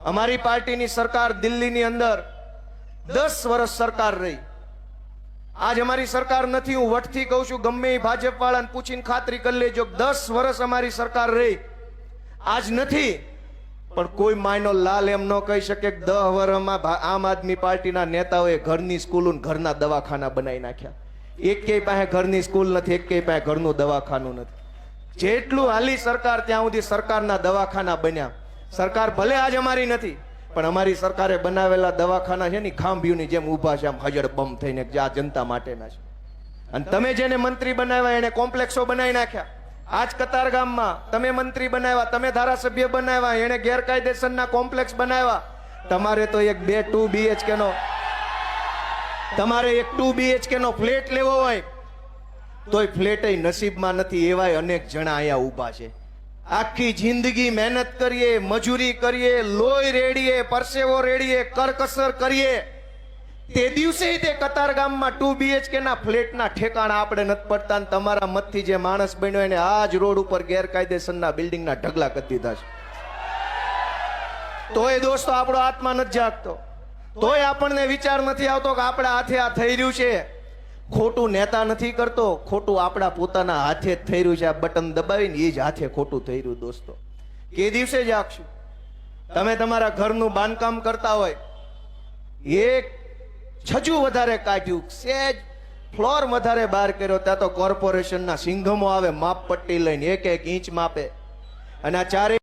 અમારી પાર્ટીની સરકાર દિલ્હીની અંદર દસ વર્ષ સરકાર રહી. આજ અમારી સરકાર નથી, હું વટથી કહું છું, ગમે એ ભાજપ વાળાને પૂછીને ખાતરી કરી લેજો દસ વર્ષ અમારી સરકાર રહી. આજ નથી, પણ કોઈ માયનો લાલ એમ ન કહી શકે દહ વર્ષમાં આમ આદમી પાર્ટીના નેતાઓએ ઘરની સ્કૂલો ઘરના દવાખાના બનાવી નાખ્યા. એકેય પાસે ઘરની સ્કૂલ નથી એકેય પાસે ઘરનું દવાખાનું નથી. જેટલું હાલી સરકાર ત્યાં સુધી સરકારના દવાખાના બન્યા સરકાર ભલે આજ અમારી નથી, પણ અમારી સરકારે બનાવેલા દવાખાના છે ને, ખાંભીઓની જેમ ઊભા છે, આમ હજર બમ થઈને જે આ જનતા માટેના છે. અને તમે જેને મંત્રી બનાવ્યા, એને કોમ્પ્લેક્સો બનાવી નાખ્યા. આજ કતાર ગામમાં તમે મંત્રી બનાવ્યા, તમે ધારાસભ્ય બનાવ્યા, એને ગેરકાયદેસરના કોમ્પ્લેક્સ બનાવ્યા. તમારે તો એક બે ટુ બીએચકે નો, તમારે એક ટુ બીએચકે નો ફ્લેટ લેવો હોય. તોય ફ્લેટ નસીબમાં નથી, એવાય અનેક જણા અહીંયા ઊભા છે. આખી જિંદગી મહેનત કરીએ, મજૂરી કરીએ, લોહી રેડીએ, પરસેવો રેડીએ, કરકસર કરીએ. તે દિવસે તે કતાર ગામમાં ટુ બીએચકે ના ફ્લેટના ઠેકાણા આપણે નથી પડતા તમારા મતથી જે માણસ બન્યો એને આ જ રોડ ઉપર ગેરકાયદેસરના બિલ્ડિંગના ઢગલા કરી દીધા છે. તોય દોસ્તો, આપણો આત્મા નથી જાગતો. તોય આપણને વિચાર નથી આવતો કે આપણા હાથે આ થઈ રહ્યું છે. ખોટું નેતા નથી કરતો, ખોટું આપણા પોતાના હાથે જ થઈ રહ્યું છે. આ બટન દબાવીને એ જ હાથે ખોટું થઈ રહ્યું દોસ્તો. કે દિવસે જાગશું તમે તમારા ઘરનું બાંધકામ કરતા હોય, એક છજુ વધારે કાઢ્યું, સેજ ફ્લોર વધારે બહાર કર્યો, ત્યાં તો કોર્પોરેશનના સિંઘમો આવે માપ પટ્ટી લઈને એક એક ઇંચ માપે. અને આ ચારે